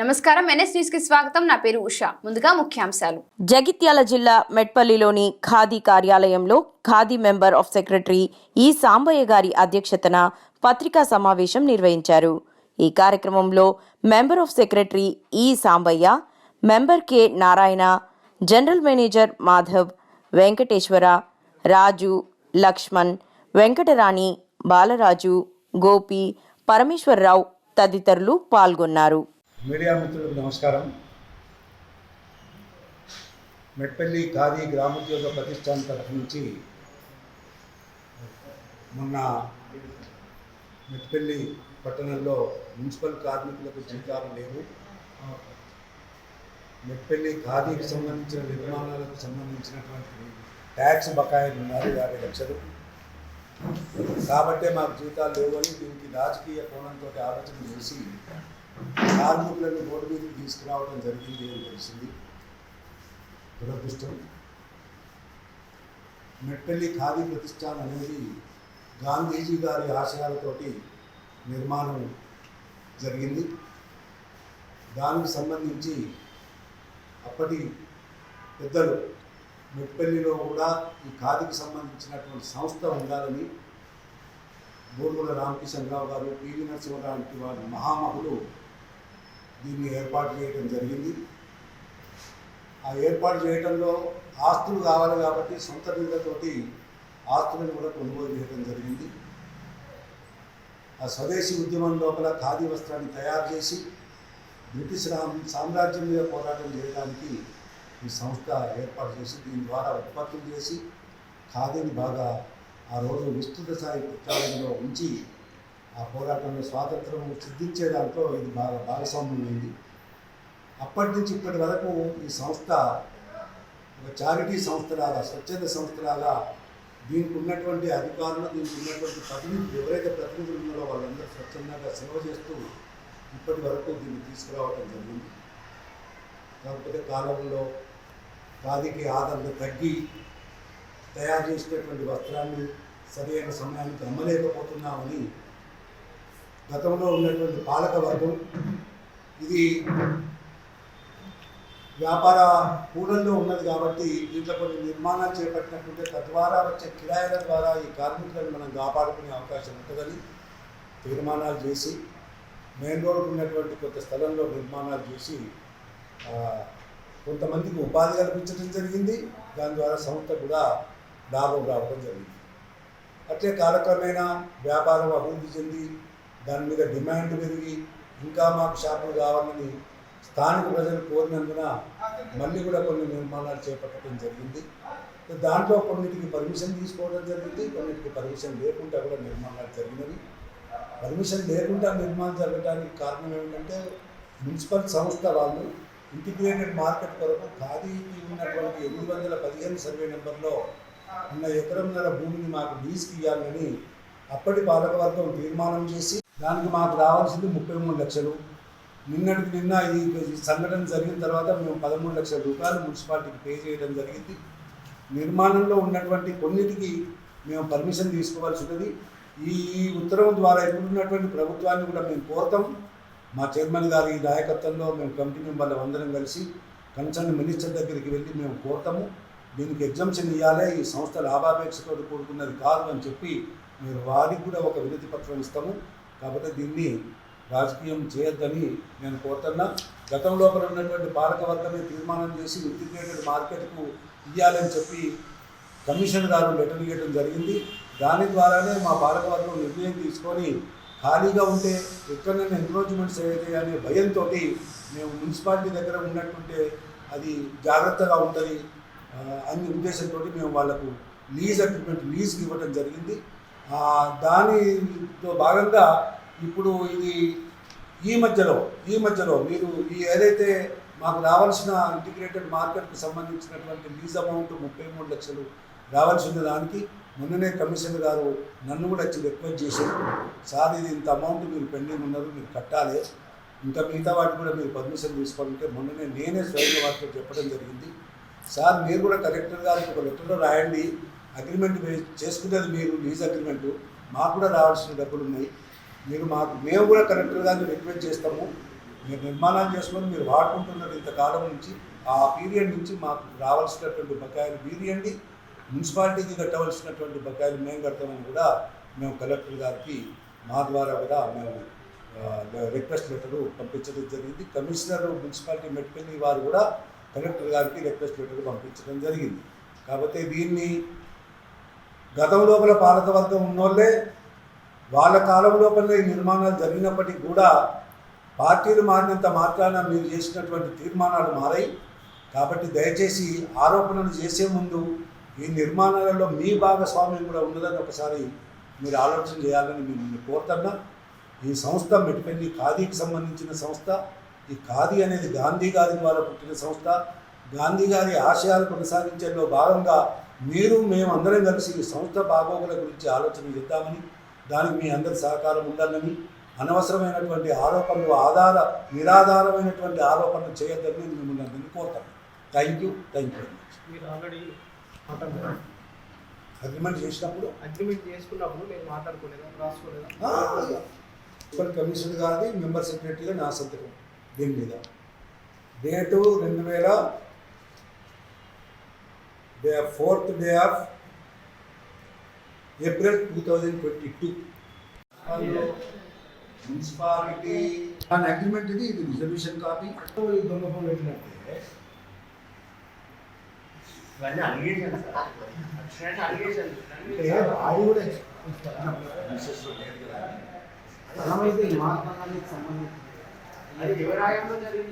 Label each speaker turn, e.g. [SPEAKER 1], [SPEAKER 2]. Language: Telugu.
[SPEAKER 1] నమస్కారం. ఎన్ఎస్ న్యూస్కి స్వాగతం. నా పేరు ఉషా. ముందుగా ముఖ్యాంశాలు.
[SPEAKER 2] జగిత్యాల జిల్లా మెట్పల్లిలోని ఖాదీ కార్యాలయంలో ఖాదీ మెంబర్ ఆఫ్ సెక్రటరీ ఈ సాంబయ్య గారి అధ్యక్షతన పత్రికా సమావేశం నిర్వహించారు. ఈ కార్యక్రమంలో మెంబర్ ఆఫ్ సెక్రటరీ ఈ Sambaiah member K Narayana general manager Madhav Venkateswara Raju Lakshman Venkatarani Balaraju Gopi Parameswararao తదితరులు పాల్గొన్నారు.
[SPEAKER 3] మీడియా మిత్రులకు నమస్కారం. మెట్పల్లి ఖాదీ గ్రామోద్యోగ ప్రతిష్టాన్ తరఫు నుంచి మొన్న మెట్పల్లి పట్టణంలో మున్సిపల్ కార్మికులకు జీతాలు లేవు మెట్పల్లి ఖాదీకి సంబంధించిన నిర్మాణాలకు సంబంధించినటువంటి ట్యాక్స్ బకాయిలు ఉన్నారు యాభై లక్షలు. కాబట్టే మాకు జీతాలు లేవని దీనికి రాజకీయ కోణంతో ఆలోచన చేసి కార్మికులను రోడ్డు మీదకి తీసుకురావడం జరిగింది అని తెలిసింది. దురదృష్టం. మెట్టల్లి ఖాదీ ప్రతిష్టానం అనేది గాంధీజీ గారి ఆశయాలతోటి నిర్మాణం జరిగింది. దానికి సంబంధించి అప్పటి పెద్దలు మెట్పల్లిలో కూడా ఈ ఖాదీకి సంబంధించినటువంటి సంస్థ ఉండాలని బోర్గుల రామకిషన్రావు గారు పివి నరసింహరావు వారి మహామహులు దీన్ని ఏర్పాటు చేయడం జరిగింది. ఆ ఏర్పాటు చేయడంలో ఆస్తులు కావాలి కాబట్టి సొంత నిధులతోటి ఆస్తులను కూడా కొనుగోలు చేయడం జరిగింది. ఆ స్వదేశీ ఉద్యమం లోపల ఖాదీ వస్త్రాన్ని తయారు చేసి బ్రిటిష్ రామ్ సామ్రాజ్యం మీద పోరాటం చేయడానికి ఈ సంస్థ ఏర్పాటు చేసి దీని ద్వారా ఉత్పత్తులు చేసి ఖాదీని బాగా ఆ రోజు విస్తృత స్థాయి ప్రచారంలో ఉంచి ఆ పోరాటంలో స్వాతంత్రం సిద్ధించే దాంట్లో ఇది బాగా భాగస్వామ్యమైంది అప్పటి నుంచి ఇప్పటి వరకు ఈ సంస్థ ఒక చారిటీ సంస్థలాగా స్వచ్ఛంద సంస్థలాగా దీనికి ఉన్నటువంటి అధికారులు దీనికి ఉన్నటువంటి ప్రతినిధులు ఎవరైతే ప్రతినిధులు ఉన్నారో వాళ్ళందరూ స్వచ్ఛందంగా సేవ చేస్తూ ఇప్పటి వరకు దీన్ని తీసుకురావడం జరిగింది. కాకపోతే కాలంలో ఖాదీకి ఆదరణ తగ్గి తయారు చేసినటువంటి వస్త్రాన్ని సరైన సమయానికి అమ్మలేకపోతున్నామని గతంలో ఉన్నటువంటి పాలక వర్గం ఇది వ్యాపార కూడల్లో ఉన్నది కాబట్టి దీంట్లో కొన్ని నిర్మాణాలు చేపట్టినట్టుంటే తద్వారా వచ్చే కిరాయిల ద్వారా ఈ కార్మికులను మనం కాపాడుకునే అవకాశం ఉంటుందని తీర్మానాలు చేసి మెయిన్ రోడ్డు ఉన్నటువంటి కొంత స్థలంలో నిర్మాణాలు చేసి కొంతమందికి ఉపాధి కల్పించడం జరిగింది. దాని ద్వారా సంస్థ కూడా లాభం రావడం జరిగింది. అట్లే కాలక్రమేణా వ్యాపారం అభివృద్ధి చెంది దాని మీద డిమాండ్ పెరిగి ఇంకా మాకు షాపులు కావాలని స్థానిక ప్రజలు కోరినందున మళ్ళీ కూడా కొన్ని నిర్మాణాలు చేపట్టడం జరిగింది. దాంట్లో కొన్నిటికి పర్మిషన్ తీసుకోవడం జరిగింది కొన్నిటికి పర్మిషన్ లేకుండా కూడా నిర్మాణాలు జరిగినవి. పర్మిషన్ లేకుండా నిర్మాణం జరగడానికి కారణం ఏమిటంటే మున్సిపల్ సంస్థ వాళ్ళు ఇంటిగ్రేటెడ్ మార్కెట్ కొరకు ఖాదీకి ఉన్నటువంటి ఎనిమిది వందల పదిహేను సర్వే నెంబర్లో ఉన్న ఎకరంన్నర భూమిని మాకు లీజ్కి ఇవ్వాలని అప్పటి పాలకవర్గం తీర్మానం చేసి దానికి మాకు రావాల్సింది ముప్పై మూడు లక్షలు. నిన్నటికి నిన్న ఈ సంఘటన జరిగిన తర్వాత మేము పదమూడు లక్షల రూపాయలు మున్సిపాలిటీకి పే చేయడం జరిగింది. నిర్మాణంలో ఉన్నటువంటి కొన్నిటికి మేము పర్మిషన్ తీసుకోవాల్సి ఉన్నది. ఈ ఉత్తరం ద్వారా ఇప్పుడున్నటువంటి ప్రభుత్వాన్ని కూడా మేము కోరుతాం. మా చైర్మన్ గారి నాయకత్వంలో మేము కమిటీ మెంబర్లు అందరం కలిసి కన్సర్న్ మినిస్టర్ దగ్గరికి వెళ్ళి మేము కోరుతాము. దీనికి ఎగ్జామ్షన్ ఇవ్వాలి ఈ సంస్థ లాభాపేక్షతో కూడుకున్నది కాదు అని చెప్పి మీరు వారికి కూడా ఒక వినతి పత్రం ఇస్తాము. కాకపోతే దీన్ని రాజకీయం చేయొద్దని నేను కోరుతున్నా. గతం లోపల ఉన్నటువంటి పాలకవర్గమే తీర్మానం చేసి ఇంటిగ్రేటెడ్ మార్కెట్కు ఇవ్వాలని చెప్పి కమిషన్ గారు లెటర్ ఇవ్వడం జరిగింది. దాని ద్వారానే మా పాలకవర్గం నిర్ణయం తీసుకొని ఖాళీగా ఉంటే ఎక్కడైనా ఎంక్రోచ్మెంట్స్ అయితే అనే భయంతో మేము మున్సిపాలిటీ దగ్గర ఉన్నట్టుంటే అది జాగ్రత్తగా ఉంటుంది అనే ఉద్దేశంతో మేము వాళ్ళకు లీజ్ అగ్రిమెంట్ లీజ్కి ఇవ్వడం జరిగింది. దానితో భాగంగా ఇప్పుడు ఇది ఈ మధ్యలో ఈ మధ్యలో మీరు ఈ ఏదైతే మాకు రావాల్సిన ఇంటిగ్రేటెడ్ మార్కెట్కి సంబంధించినటువంటి లీజ్ అమౌంట్ ముప్పై మూడు లక్షలు రావాల్సిన దానికి మొన్ననే కమిషనర్ గారు నన్ను కూడా వచ్చి రిక్వెస్ట్ చేశారు. సార్ ఇది ఇంత అమౌంట్ మీరు పెండింగ్ ఉన్నారు మీరు కట్టాలి. ఇంకా మిగతా వాటికి కూడా మీరు పర్మిషన్ తీసుకోవాలంటే మొన్ననే నేనే స్వయంగా వాటితో చెప్పడం జరిగింది. సార్ మీరు కూడా కలెక్టర్ గారికి ఒక లెటర్లో రాయండి. అగ్రిమెంట్ చేసుకునేది మీరు లీజ్ అగ్రిమెంట్ మాకు కూడా రావాల్సిన డబ్బులు ఉన్నాయి. మీరు మాకు మేము కూడా కరెక్ట్గా గారిని రిక్వెస్ట్ చేస్తాము. మీరు నిర్మాణాలు చేసుకొని మీరు వాడుకుంటున్నారు ఇంతకాలం నుంచి. ఆ పీరియడ్ నుంచి మాకు రావాల్సినటువంటి బకాయిలు మీరియండి మున్సిపాలిటీకి కట్టవలసినటువంటి బకాయిలు మేము కడతామని కూడా మేము కలెక్టర్ గారికి మా ద్వారా కూడా మేము రిక్వెస్ట్ లెటర్ పంపించడం జరిగింది. కమిషనర్ మున్సిపాలిటీ మెట్కెళ్ళి వారు కూడా కలెక్టర్ గారికి రిక్వెస్ట్ లెటర్ పంపించడం జరిగింది. కాబట్టి దీన్ని గతం లోపల పాలకవర్గం ఉన్నోళ్ళే వాళ్ళ కాలం లోపల ఈ నిర్మాణాలు జరిగినప్పటికీ కూడా పార్టీలు మారినంత మాత్రాన మీరు చేసినటువంటి తీర్మానాలు మారాయి. కాబట్టి దయచేసి ఆరోపణలు చేసే ముందు ఈ నిర్మాణాలలో మీ భాగస్వామ్యం కూడా ఉన్నదని ఒకసారి మీరు ఆలోచన చేయాలని మిమ్మల్ని కోరుతున్నా. ఈ సంస్థ మెట్టిపల్లి ఖాదీకి సంబంధించిన సంస్థ ఈ ఖాదీ అనేది గాంధీ గారి ద్వారా పుట్టిన సంస్థ. గాంధీ గారి ఆశయాలు కొనసాగించడంలో భాగంగా మీరు మేము అందరం కలిసి ఈ సంస్థ బాగోగుల గురించి ఆలోచన చేద్దామని దానికి మీ అందరి సహకారం ఉండాలని అనవసరమైనటువంటి ఆరోపణలు ఆధార నిరాధారమైనటువంటి ఆరోపణలు చేయొద్దని నేను మిమ్మల్ని అందరినీ కోరుతాను థ్యాంక్ యూ థ్యాంక్ యూ
[SPEAKER 4] మీరు ఆల్రెడీ
[SPEAKER 3] అగ్రిమెంట్ చేసినప్పుడు?
[SPEAKER 4] అగ్రిమెంట్ చేసుకున్నప్పుడు నేను మాట్లాడుకోలేదా రాసుకోలేదా?
[SPEAKER 3] మున్సిపల్ కమిషనర్ గారిది మెంబర్ సెక్రటరీగా నా సంతకం. దీని మీద? డేటు రెండు వేల day fourth day of April two thousand twenty two municipality దాని అగ్రిమెంట్ ఇది ఇది రిజల్యూషన్ కాపీ ఈ దొంగ ఫోన్ పెట్టినట్టే
[SPEAKER 5] ఇవన్నీ అలిగేషన్ సార్ అక్షరాన్ని అలిగేషన్
[SPEAKER 3] అంటే అది కూడా మిస్సెస్లో లేదు కదా
[SPEAKER 4] స్థలం అయితే ఈ మహాత్మా గాంధీకి సంబంధించి
[SPEAKER 5] అది ఎవరాయంలో జరిగింది